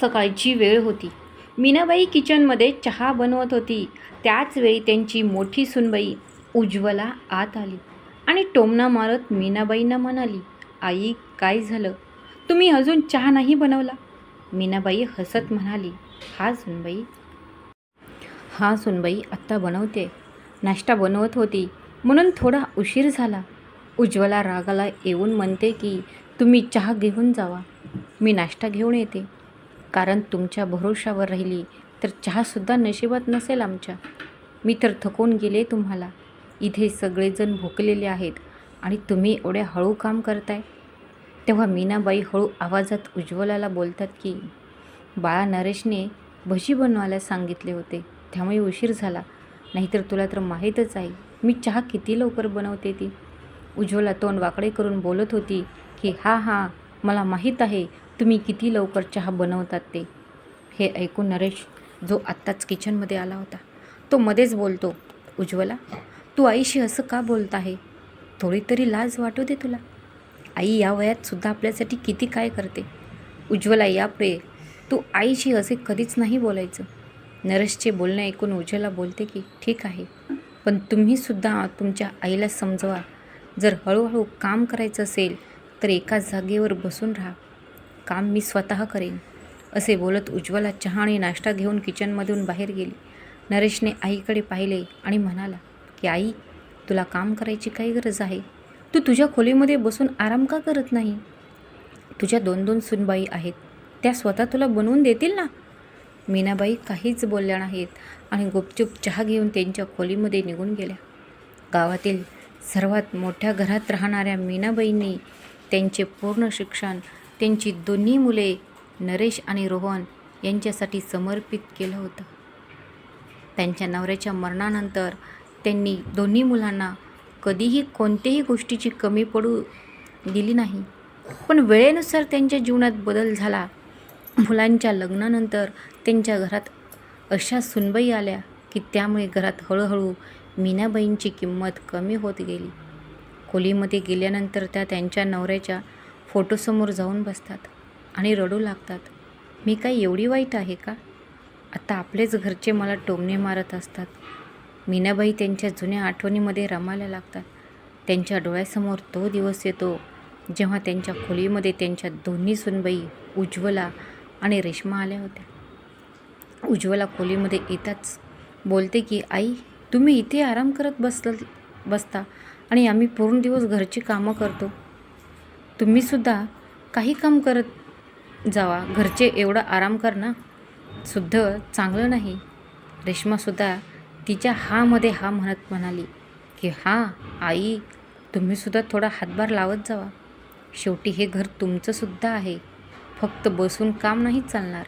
सकाळची वेळ होती. मीनाबाई किचनमध्ये चहा बनवत होती. त्याचवेळी त्यांची मोठी सुनबाई उज्ज्वला आत आली आणि टोमणा मारत मीनाबाईंना म्हणाली आई काय झालं? तुम्ही अजून चहा नाही बनवला? मीनाबाई हसत म्हणाली हा सुनबाई. हा सुनबाई आत्ता बनवते. नाश्ता बनवत होती. म्हणून थोडा उशीर झाला. उज्ज्वला रागाला येऊन म्हणते की तुम्ही चहा घेऊन जावा. मी नाश्ता घेऊन येते. कारण तुमच्या भरोशावर राहिली तर चहासुद्धा नशिबात नसेल आमच्या. मी तर थकून गेले तुम्हाला. इथे सगळेजण भुकलेले आहेत आणि तुम्ही एवढ्या हळू काम करताय. तेव्हा मीनाबाई हळू आवाजात उज्ज्वलाला बोलतात की बाळा नरेशने भजी बनवायला सांगितले होते. त्यामुळे उशीर झाला. नाहीतर तुला तर माहीतच आहे. मी चहा किती लवकर बनवते ती? उज्ज्वला तोंड वाकडे करून बोलत होती की हां हां. मला माहीत आहे. तुम्ही किती लवकर चहा बनवतात ते? हे ऐकून नरेश जो आत्ताच किचनमध्ये आला होता तो मध्येच बोलतो उज्ज्वला तू आईशी असं का बोलत आहे? थोडी तरी लाज वाटू दे तुला. आई या वयात सुद्धा आपल्यासाठी किती काय करते. उज्ज्वला यापुढे तू आईशी असे कधीच नाही बोलायचं. नरेशचे बोलणे ऐकून उज्ज्वला बोलते की ठीक आहे पण तुम्हीसुद्धा तुमच्या आईला समजवा. जर हळूहळू काम करायचं असेल तर एका जागेवर बसून राहा. काम मी स्वतः करेन असे बोलत उज्ज्वला चहा आणि नाश्ता घेऊन किचनमधून बाहेर गेली. नरेशने आईकडे पाहिले आणि म्हणाला की आई तुला काम करायची काही गरज आहे? तू तुझ्या खोलीमध्ये बसून आराम का करत नाही? तुझ्या दोन दोन सुनबाई आहेत त्या स्वतः तुला बनवून देतील ना? मीनाबाई काहीच बोलल्या नाहीत आणि गुपचूप चहा घेऊन त्यांच्या खोलीमध्ये निघून गेल्या. गावातील सर्वात मोठ्या घरात राहणाऱ्या मीनाबाईंनी त्यांचे पूर्ण शिक्षण त्यांची दोन्ही मुले नरेश आणि रोहन यांच्यासाठी समर्पित केलं होतं. त्यांच्या नवऱ्याच्या मरणानंतर त्यांनी दोन्ही मुलांना कधीही कोणत्याही गोष्टीची कमी पडू दिली नाही. पण वेळेनुसार त्यांच्या जीवनात बदल झाला. मुलांच्या लग्नानंतर त्यांच्या घरात अशा सुनबाई आल्या की त्यामुळे घरात हळूहळू मीनाबाईंची किंमत कमी होत गेली. खोलीमध्ये गेल्यानंतर त्या त्यांच्या नवऱ्याच्या फोटोसमोर जाऊन बसतात आणि रडू लागतात. मी काय एवढी वाईट आहे का? आता आपलेच घरचे मला टोमणे मारत असतात. मीनाबाई त्यांच्या जुन्या आठवणीमध्ये रमायला लागतात. त्यांच्या डोळ्यासमोर तो दिवस येतो जेव्हा त्यांच्या खोलीमध्ये त्यांच्या दोन्ही सुनबाई उज्ज्वला आणि रेश्मा आल्या होत्या. उज्ज्वला खोलीमध्ये येताच बोलते की आई तुम्ही इथे आराम करत बसल बसता आणि आम्ही पूर्ण दिवस घरची कामं करतो. तुम्हीसुद्धा काही काम करत जावा. घरचे एवढा आराम करणं सुद्धा चांगलं नाही. रेश्मासुद्धा तिच्या हामध्ये हा म्हणत म्हणाली की हां आई तुम्हीसुद्धा थोडा हातभार लावत जावा. शेवटी हे घर तुमचंसुद्धा आहे. फक्त बसून काम नाही चालणार.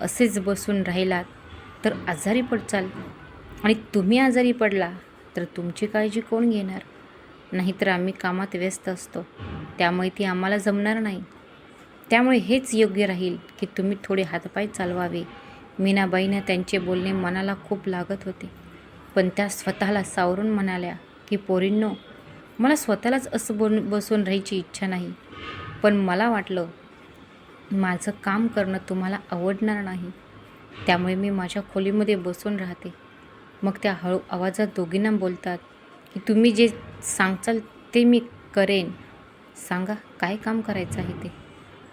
असेच बसून राहिलात तर आजारी पडचाल. आणि तुम्ही आजारी पडला तर तुमची काळजी कोण घेणार? नाहीतर आम्ही कामात व्यस्त असतो. त्यामुळे ती आम्हाला जमणार नाही. त्यामुळे हेच योग्य राहील की तुम्ही थोडे हातपाय चालवावे. मीनाबाईनं त्यांचे बोलणे मनाला खूप लागत होते. पण त्या स्वतःला सावरून म्हणाल्या की पोरींनो मला स्वतःलाच असं बोल बसून राहायची इच्छा नाही. पण मला वाटलं माझं काम करणं तुम्हाला आवडणार नाही. त्यामुळे मी माझ्या खोलीमध्ये बसून राहते. मग त्या हळू आवाजात दोघींना बोलतात की तुम्ही जे सांगचाल ते मी करेन. सांगा काय काम करायचं आहे ते?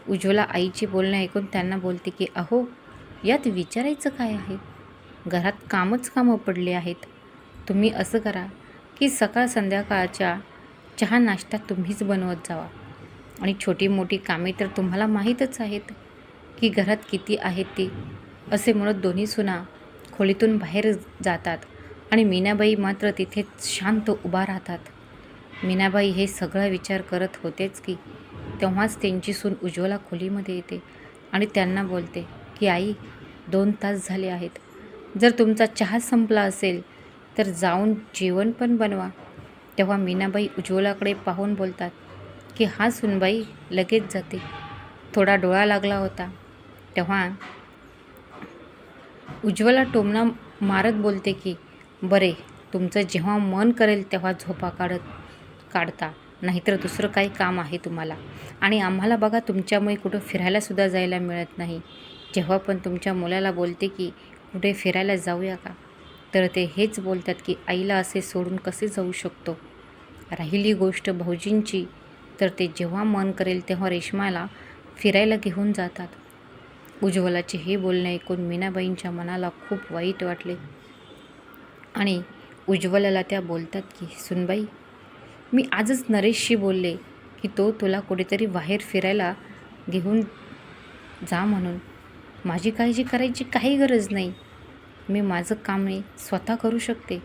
उज्ज्वला आईची बोलणे ऐकून त्यांना बोलते की अहो यात विचारायचं काय आहे? घरात कामच कामं पडले आहेत. तुम्ही असं करा की सकाळ संध्याकाळच्या चहा नाश्ता तुम्हीच बनवत जावा. आणि छोटी मोठी कामे तर तुम्हाला माहीतच आहेत की घरात किती आहेत ती. असे म्हणत दोन्ही सुना खोलीतून बाहेर जातात आणि मीनाबाई मात्र तिथेच शांत उभा राहतात. मीनाबाई हे सगळा विचार करत होतेच की तेव्हाच त्यांची सून उज्ज्वला खोलीमध्ये येते आणि त्यांना बोलते की आई दोन तास झाले आहेत. जर तुमचा चहा संपला असेल तर जाऊन जेवण पण बनवा. तेव्हा मीनाबाई उज्ज्वलाकडे पाहून बोलतात की हा सुनबाई लगेच जाते. थोडा डोळा लागला होता. तेव्हा उज्ज्वला टोमणा मारत बोलते की बरे तुमचं जेव्हा मन करेल तेव्हा झोपा काढत. काढता. नाहीतर दुसरं काही काम आहे तुम्हाला. आणि आम्हाला बघा तुमच्यामुळे कुठं फिरायलासुद्धा जायला मिळत नाही. जेव्हा पण तुमच्या मुलाला बोलते की कुठे फिरायला जाऊया का? तर ते हेच बोलतात की आईला असे सोडून कसे जाऊ शकतो? राहिली गोष्ट भाऊजींची तर ते जेव्हा मन करेल तेव्हा रेश्माला फिरायला घेऊन जातात. उज्ज्वलाचे हे बोलणे ऐकून मीनाबाईंच्या मनाला खूप वाईट वाटले. आणि उज्ज्वलाला त्या बोलतात की सुनबाई मी आजच नरेशशी बोलले की तो तुला कुठेतरी बाहेर फिरायला घेऊन जा म्हणून. माझी काळजी करायची काही गरज नाही. मी माझं काम मी स्वतः करू शकते.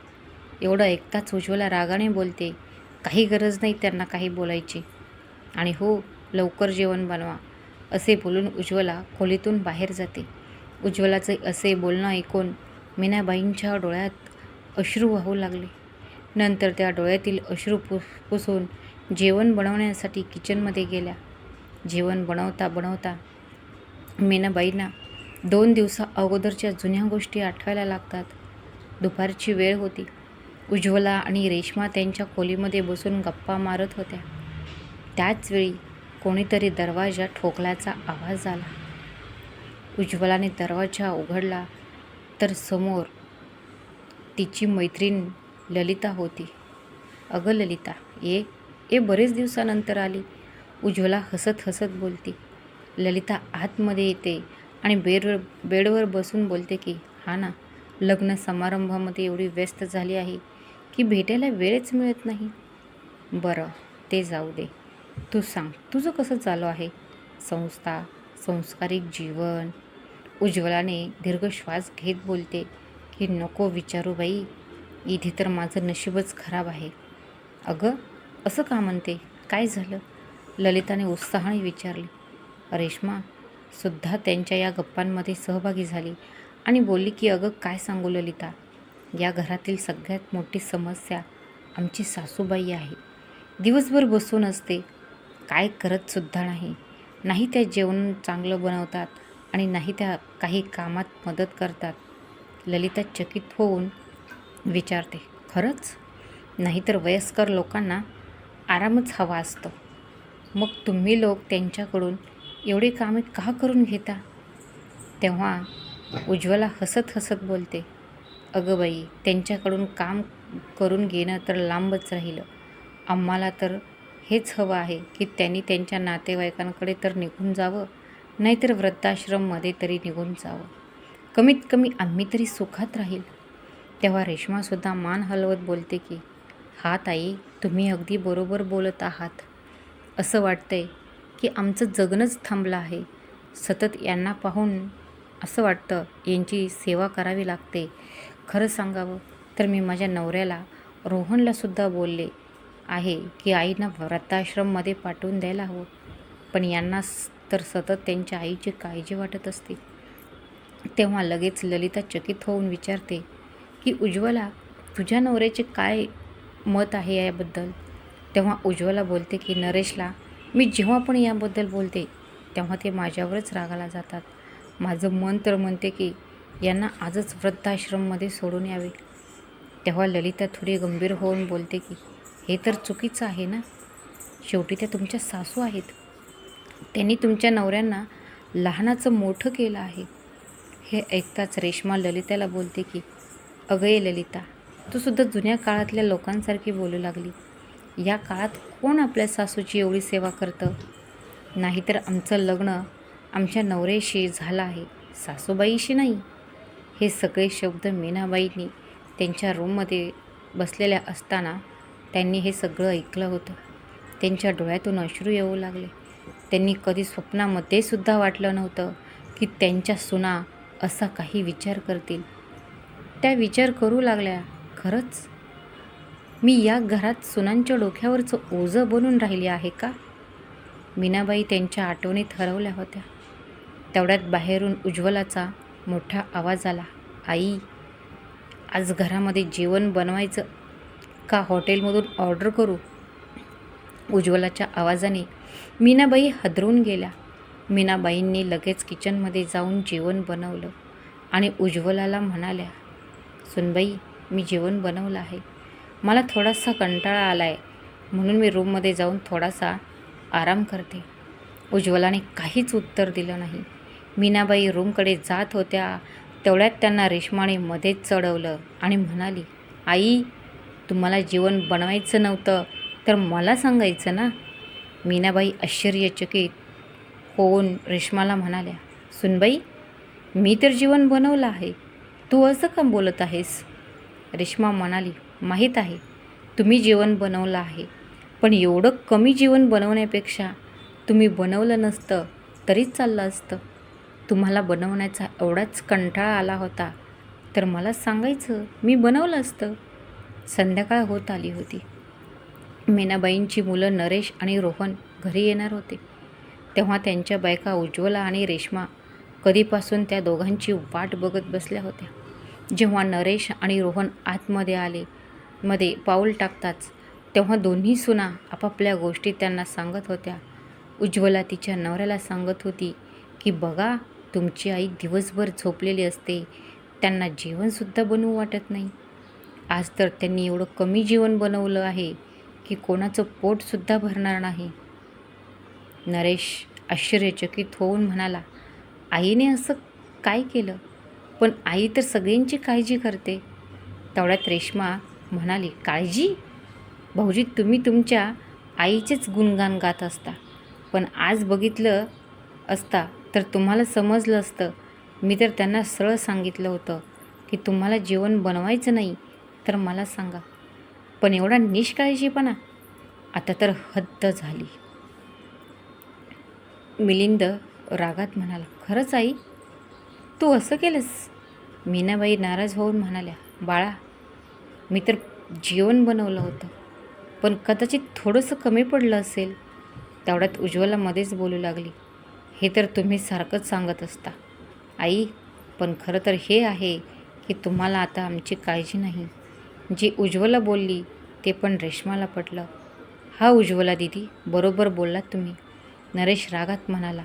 एवढं ऐकताच उज्ज्वला रागाने बोलते. काही गरज नाही त्यांना काही बोलायची. आणि हो लवकर जेवण बनवा असे बोलून उज्ज्वला खोलीतून बाहेर जाते. उज्ज्वलाचे असे बोलणं ऐकून मीनाबाईंच्या डोळ्यात अश्रू वाहू लागले. नंतर त्या डोळ्यातील अश्रू पुस पुसून जेवण बनवण्यासाठी किचनमध्ये गेल्या. जेवण बनवता बनवता मेनाबाईंना दोन दिवसा अगोदरच्या जुन्या गोष्टी आठवायला लागतात. दुपारची वेळ होती. उज्ज्वला आणि रेश्मा त्यांच्या खोलीमध्ये बसून गप्पा मारत होत्या. त्याच वेळी कोणीतरी दरवाजा ठोकल्याचा आवाज आला. उज्ज्वलाने दरवाजा उघडला तर समोर तिची मैत्रीण ललिता होती. अगं ललिता ये ये बरेच दिवसानंतर आली. उज्ज्वला हसत हसत बोलती. ललिता आतमध्ये येते आणि बेडवर बेडवर बसून बोलते की हा ना लग्न समारंभामध्ये एवढी व्यस्त झाली आहे की भेटायला वेळच मिळत नाही. बरं ते जाऊ दे. तू सांग तुझं कसं चालू आहे? संस्था संस्कारिक जीवन? उज्ज्वलाने दीर्घ श्वास घेत बोलते की नको विचारू बाई. इथे तर माझं नशीबच खराब आहे. अगं असं का म्हणते? काय झालं? ललिताने उत्साहाने विचारले. रेश्मा सुद्धा त्यांच्या या गप्पांमध्ये सहभागी झाली आणि बोलली की अगं काय सांगू ललिता? या घरातील सगळ्यात मोठी समस्या आमची सासूबाई आहे. दिवसभर बसून असते. काय करतसुद्धा नाही. नाही त्या जेवण चांगलं बनवतात आणि नाही त्या काही कामात मदत करतात. ललिता चकित होऊन विचारते खरंच? नाहीतर वयस्कर लोकांना आरामच हवा असतो. मग तुम्ही लोक त्यांच्याकडून एवढे कामे का करून घेता? तेव्हा उज्ज्वला हसत हसत बोलते अगं बाई त्यांच्याकडून काम करून घेणं तर लांबच राहिलं. आम्हाला तर हेच हवं आहे की त्यांनी त्यांच्या नातेवाईकांकडे तर निघून जावं नाहीतर वृद्धाश्रममध्ये तरी निघून जावं. कमीत कमी आम्ही तरी सुखात राहील. तेव्हा रेश्मासुद्धा मान हलवत बोलते की हा ताई तुम्ही अगदी बरोबर बोलत आहात. असं वाटतंय की आमचं जगणंच थांबलं आहे. सतत यांना पाहून असं वाटतं यांची सेवा करावी लागते. खरं सांगावं तर मी माझ्या नवऱ्याला रोहनलासुद्धा बोलले आहे की आईना व्रताश्रममध्ये पाठवून द्यायला हवं. पण यांना तर सतत त्यांच्या आईची काळजी वाटत असते. तेव्हा लगेच ललिता चकित होऊन विचारते की उज्ज्वला तुझ्या नवऱ्याचे काय मत आहे याबद्दल? तेव्हा उज्ज्वला बोलते की नरेशला मी जेव्हा पण याबद्दल बोलते तेव्हा ते माझ्यावरच रागाला जातात. माझं मन तर म्हणते की यांना आजच वृद्धाश्रममध्ये सोडून यावे. तेव्हा ललिता थोडी गंभीर होऊन बोलते की हे तर चुकीचं आहे ना? शेवटी त्या तुमच्या सासू आहेत. त्यांनी तुमच्या नवऱ्यांना लहानाचं मोठं केलं आहे. हे ऐकताच रेश्मा ललिताला बोलते की अगं ये ललिता तू सुद्धा जुन्या काळातल्या लोकांसारखी बोलू लागली. या काळात कोण आपल्या सासूची एवढी सेवा करतं? नाहीतर आमचं लग्न आमच्या नवऱ्याशी झालं आहे सासूबाईशी नाही. हे सगळे शब्द मीनाबाईंनी त्यांच्या रूममध्ये बसलेल्या असताना त्यांनी हे सगळं ऐकलं होतं. त्यांच्या डोळ्यातून अश्रू येऊ लागले. त्यांनी कधी स्वप्नामध्ये सुद्धा वाटलं नव्हतं की त्यांच्या सुना असा काही विचार करतील. त्या विचार करू लागल्या खरंच? मी या घरात सुनांच्या डोक्यावरचं ओझं बनून राहिली आहे का? मीनाबाई त्यांच्या आठवणीत हरवल्या होत्या. तेवढ्यात बाहेरून उज्ज्वलाचा मोठा आवाज आला आई आज घरामध्ये जेवण बनवायचं का? हॉटेलमधून ऑर्डर करू? उज्ज्वलाच्या आवाजाने मीनाबाई हदरून गेल्या. मीनाबाईंनी लगेच किचनमध्ये जाऊन जेवण बनवलं आणि उज्ज्वलाला म्हणाल्या सुनबाई मी जेवण बनवलं आहे. मला थोडासा कंटाळा आला आहे म्हणून मी रूममध्ये जाऊन थोडासा आराम करते. उज्ज्वलाने काहीच उत्तर दिलं नाही. मीनाबाई रूमकडे जात होत्या. तेवढ्यात त्यांना रेशमाने मध्येच चढवलं आणि म्हणाली आई तुम्हाला जेवण बनवायचं नव्हतं तर मला सांगायचं ना? मीनाबाई आश्चर्यचकित होऊन रेश्माला म्हणाल्या सुनबाई मी तर जीवन बनवलं आहे. तू असं का बोलत आहेस? रेश्मा म्हणाली माहीत आहे तुम्ही जेवण बनवलं आहे. पण एवढं कमी जेवण बनवण्यापेक्षा तुम्ही बनवलं नसतं तरीच चाललं असतं. तुम्हाला बनवण्याचा एवढाच कंटाळा आला होता. तर मला सांगायचं मी बनवलं असतं. संध्याकाळ होत आली होती. मीनाबाईंची मुलं नरेश आणि रोहन घरी येणार होते. तेव्हा त्यांच्या बायका उज्ज्वला आणि रेश्मा कधीपासून त्या दोघांची वाट बघत बसल्या होत्या. जेव्हा नरेश आणि रोहन आतमध्ये आले मध्ये पाऊल टाकताच तेव्हा दोन्ही सुना आपापल्या गोष्टी त्यांना सांगत होत्या. उज्ज्वला तिच्या नवऱ्याला सांगत होती की बघा तुमची आई दिवसभर झोपलेली असते. त्यांना जेवणसुद्धा बनवू वाटत नाही. आज तर त्यांनी एवढं कमी जेवण बनवलं आहे की कोणाचं पोटसुद्धा भरणार नाही. नरेश आश्चर्यचकित होऊन म्हणाला आईने असं काय केलं? पण आई तर सगळ्यांची काळजी करते. तेवढ्यात रेश्मा म्हणाली काळजी? भाऊजी तुम्ही तुमच्या आईचेच गुणगान गात असता. पण आज बघितलं असता तर तुम्हाला समजलं असतं. मी तर त्यांना सरळ सांगितलं होतं की तुम्हाला जेवण बनवायचं नाही तर मला सांगा. पण एवढा निष्काळजीपणा आता तर हद्द झाली. मिलिंद रागात म्हणाला खरंच आई तू असं केलंस? मीनाबाई नाराज होऊन म्हणाल्या बाळा मी तर जेवण बनवलं होतं पण कदाचित थोडंसं कमी पडलं असेल. तेवढ्यात उज्ज्वला मध्येच बोलू लागली हे तर तुम्ही सारखंच सांगत असता. आई पण खरं तर हे आहे की तुम्हाला आता आमची काळजी नाही. जी उज्ज्वला बोलली ते पण रेश्माला पटलं. हा उज्ज्वला दिदी बरोबर बोललात तुम्ही. नरेश रागात म्हणाला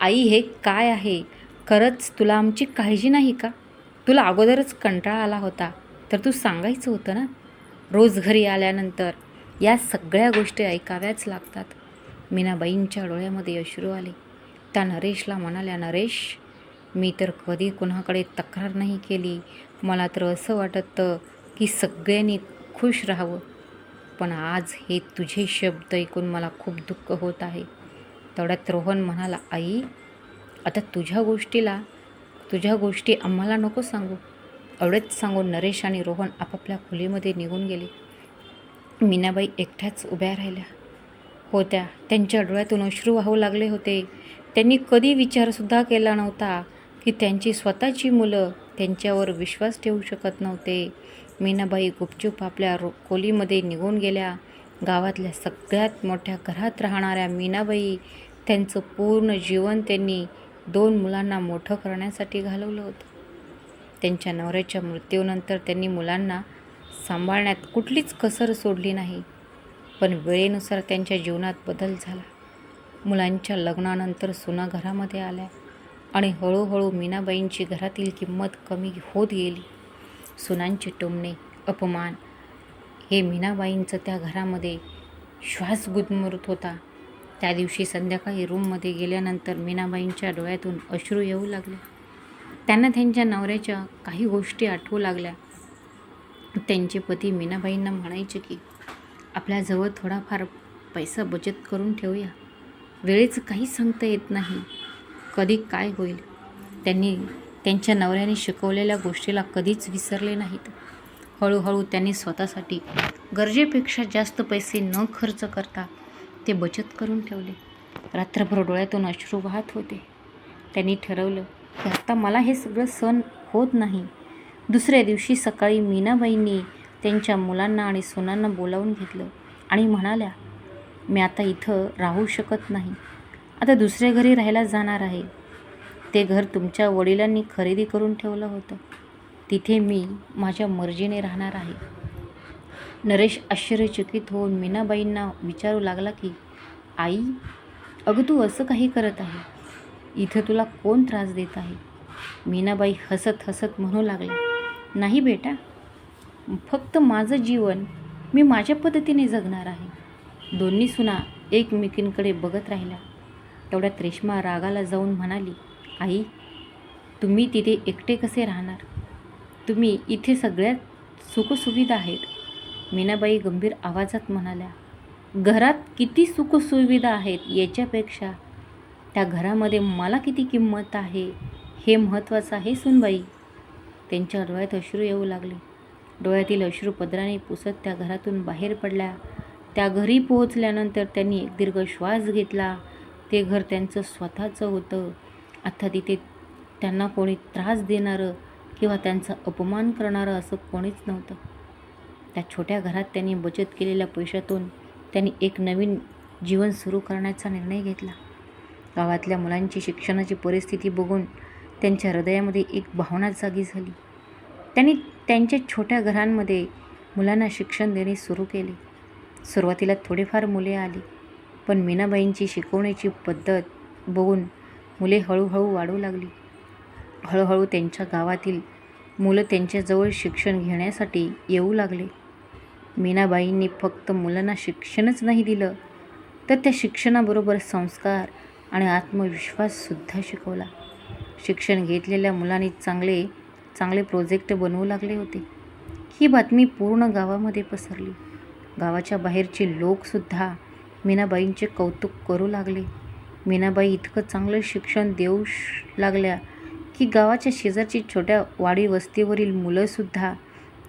आई हे काय आहे? खरंच तुला आमची काळजी नाही का? तुला अगोदरच कंटाळा आला होता तर तू सांगायचं होतं ना? रोज घरी आल्यानंतर या सगळ्या गोष्टी ऐकाव्याच लागतात. मीनाबाईंच्या डोळ्यामध्ये अश्रू आले. त्या नरेशला म्हणाल्या नरेश मी तर कधी कुणाकडे तक्रार नाही केली. मला तर असं वाटतं की सगळ्यांनी खुश राहावं. पण आज हे तुझे शब्द ऐकून मला खूप दुःख होत आहे. तेवढ्यात रोहन म्हणाला आई आता तुझ्या गोष्टीला तुझ्या गोष्टी आम्हाला नको सांगू. एवढेच सांगून नरेश आणि रोहन आपापल्या खोलीमध्ये निघून गेले. मीनाबाई एकट्याच उभ्या राहिल्या. होत्या त्यांच्या डोळ्यातून अश्रू वाहू लागले होते. त्यांनी कधी विचारसुद्धा केला नव्हता की त्यांची स्वतःची मुलं त्यांच्यावर विश्वास ठेवू शकत नव्हते. मीनाबाई गुपचूप आपल्या रो खोलीमध्ये निघून गेल्या. गावातल्या सगळ्यात मोठ्या घरात राहणाऱ्या मीनाबाई त्यांचं पूर्ण जीवन त्यांनी दोन मुलांना मोठं करण्यासाठी घालवलं होतं. त्यांच्या नवऱ्याच्या मृत्यूनंतर त्यांनी मुलांना सांभाळण्यात कुठलीच कसर सोडली नाही. पण वेळेनुसार त्यांच्या जीवनात बदल झाला. मुलांच्या लग्नानंतर सुना घरामध्ये आल्या आणि हळूहळू मीनाबाईंची घरातील किंमत कमी होत गेली. सुनांचे टोमणे अपमान हे मीनाबाईंचं त्या घरामध्ये श्वास गुदमरत होता. त्या दिवशी संध्याकाळी रूममध्ये गेल्यानंतर मीनाबाईंच्या डोळ्यातून अश्रू येऊ लागले. त्यांना त्यांच्या नवऱ्याच्या काही गोष्टी आठवू लागल्या. त्यांचे पती मीनाबाईंना म्हणायचे की आपल्याजवळ थोडाफार पैसा बचत करून ठेवूया. वेळेचं काही सांगता येत नाही. कधी काय होईल त्यांनी त्यांच्या नवऱ्याने शिकवलेल्या गोष्टीला कधीच विसरले नाहीत. हळूहळू त्यांनी स्वतःसाठी गरजेपेक्षा जास्त पैसे न खर्च करता ते बचत करून ठेवले. रात्रभर डोळ्यातून अश्रू वाहत होते. त्यांनी ठरवलं की आता मला हे सगळं सण होत नाही. दुसऱ्या दिवशी सकाळी मीनाबाईंनी त्यांच्या मुलांना आणि सुनांना बोलावून घेतलं आणि म्हणाल्या मी आता इथं राहू शकत नाही. आता दुसऱ्या घरी राहायला जाणार आहे. ते घर तुमच्या वडिलांनी खरेदी करून ठेवलं होतं. तिथे मी माझ्या मर्जीने राहणार आहे. नरेश आश्चर्यचकित होऊन मीनाबाईंना विचारू लागला की आई अगं तू असं काही करत आहे? इथं तुला कोण त्रास देत आहे? मीनाबाई हसत हसत म्हणू लागल्या नाही बेटा फक्त माझं जीवन मी माझ्या पद्धतीने जगणार आहे. दोन्ही सुना एकमेकींकडे बघत राहिल्या. तेवढ्यात रेश्मा रागाला जाऊन म्हणाली आई तुम्ही तिथे एकटे कसे राहणार? तुम्ही इथे सगळ्यात सुखसुविधा आहेत. मीनाबाई गंभीर आवाजात म्हणाल्या घरात किती सुखसुविधा आहेत याच्यापेक्षा. त्या घरामध्ये मला किती किंमत आहे हे महत्त्वाचं आहे सुनबाई. त्यांच्या डोळ्यात अश्रू येऊ लागले. डोळ्यातील अश्रू पदराने पुसत त्या घरातून बाहेर पडल्या. त्या घरी पोहोचल्यानंतर त्यांनी एक दीर्घ श्वास घेतला. ते घर त्यांचं स्वतःचं होतं. आता तिथे त्यांना कोणी त्रास देणारं किंवा त्यांचा अपमान करणारं असं कोणीच नव्हतं. त्या छोट्या घरात त्यांनी बचत केलेल्या पैशातून त्यांनी एक नवीन जीवन सुरू करण्याचा निर्णय घेतला. गावातल्या मुलांची शिक्षणाची परिस्थिती बघून त्यांच्या हृदयामध्ये एक भावना जागी झाली. त्यांनी त्यांच्या छोट्या घरांमध्ये मुलांना शिक्षण देणे सुरू केले. सुरुवातीला थोडेफार मुले आली पण मीनाबाईंची शिकवण्याची पद्धत बघून मुले हळूहळू वाढू लागली. हळूहळू त्यांच्या गावातील मुलं त्यांच्याजवळ शिक्षण घेण्यासाठी येऊ लागले. मीनाबाईंनी फक्त मुलांना शिक्षणच नाही दिलं तर त्या शिक्षणाबरोबर संस्कार आणि आत्मविश्वाससुद्धा शिकवला. शिक्षण घेतलेल्या मुलांनी चांगले चांगले प्रोजेक्ट बनवू लागले होते. ही बातमी पूर्ण गावामध्ये पसरली. गावाच्या बाहेरचे लोकसुद्धा मीनाबाईंचे कौतुक करू लागले. मीनाबाई इतकं चांगलं शिक्षण देऊ श- लागल्या की गावाच्या शेजारची छोट्या वाडी वस्तीवरील मुलंसुद्धा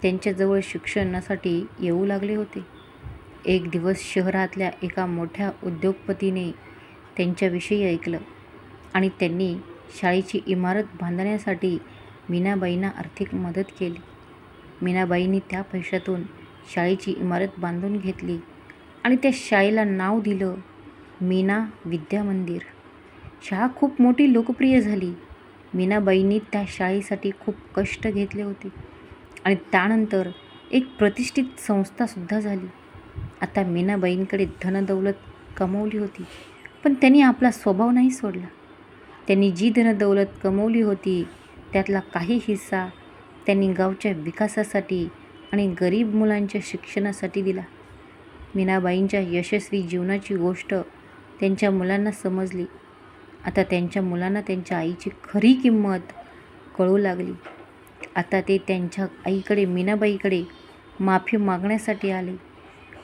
त्यांच्याजवळ शिक्षणासाठी येऊ लागले होते. एक दिवस शहरातल्या एका मोठ्या उद्योगपतीने त्यांच्याविषयी ऐकलं आणि त्यांनी शाळेची इमारत बांधण्यासाठी मीनाबाईंना आर्थिक मदत केली. मीनाबाईंनी त्या पैशातून शाळेची इमारत बांधून घेतली आणि त्या शाळेला नाव दिलं मीना विद्या मंदिर. शाळा खूप मोठी लोकप्रिय झाली. मीनाबाईंनी त्या शाळेसाठी खूप कष्ट घेतले होते. आणि त्यानंतर एक प्रतिष्ठित संस्थासुद्धा झाली. आता मीनाबाईंकडे धनदौलत कमवली होती पण त्यांनी आपला स्वभाव नाही सोडला. त्यांनी जी धनदौलत कमवली होती त्यातला काही हिस्सा त्यांनी गावच्या विकासासाठी आणि गरीब मुलांच्या शिक्षणासाठी दिला. मीनाबाईंच्या यशस्वी जीवनाची गोष्ट त्यांच्या मुलांना समजली. आता त्यांच्या मुलांना त्यांच्या आईची खरी किंमत कळू लागली. आता ते त्यांच्या आईकडे मीनाबाईकडे माफी मागण्यासाठी आले.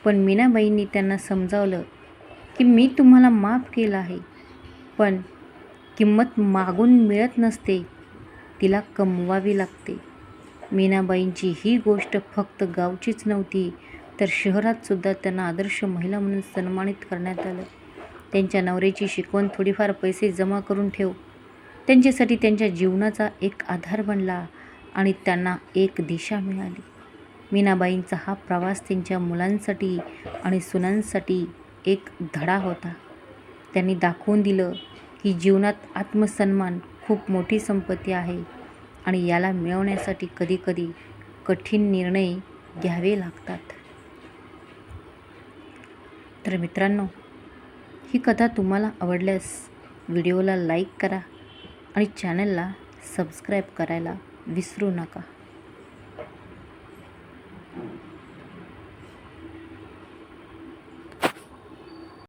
पण मीनाबाईंनी त्यांना समजावलं की मी तुम्हाला माफ केलं आहे पण किंमत मागून मिळत नसते तिला कमवावी लागते. मीनाबाईंची ही गोष्ट फक्त गावचीच नव्हती तर शहरातसुद्धा त्यांना आदर्श महिला म्हणून सन्मानित करण्यात आलं. त्यांच्या नवऱ्याची शिकवण थोडीफार पैसे जमा करून ठेव. त्यांच्यासाठी त्यांच्या जीवनाचा एक आधार बनला. आणि त्यांना एक दिशा मिळाली. मीनाबाईंचा हा प्रवास त्यांच्या मुलांसाठी आणि सुनांसाठी एक धडा होता. त्यांनी दाखवून दिलं की जीवनात आत्मसन्मान खूप मोठी संपत्ती आहे आणि याला मिळवण्यासाठी कधीकधी कठीण निर्णय घ्यावे लागतात. तर मित्रांनो ही कथा तुम्हाला आवडल्यास व्हिडिओला लाईक करा आणि चॅनलला सबस्क्राईब करायला विसरू नका.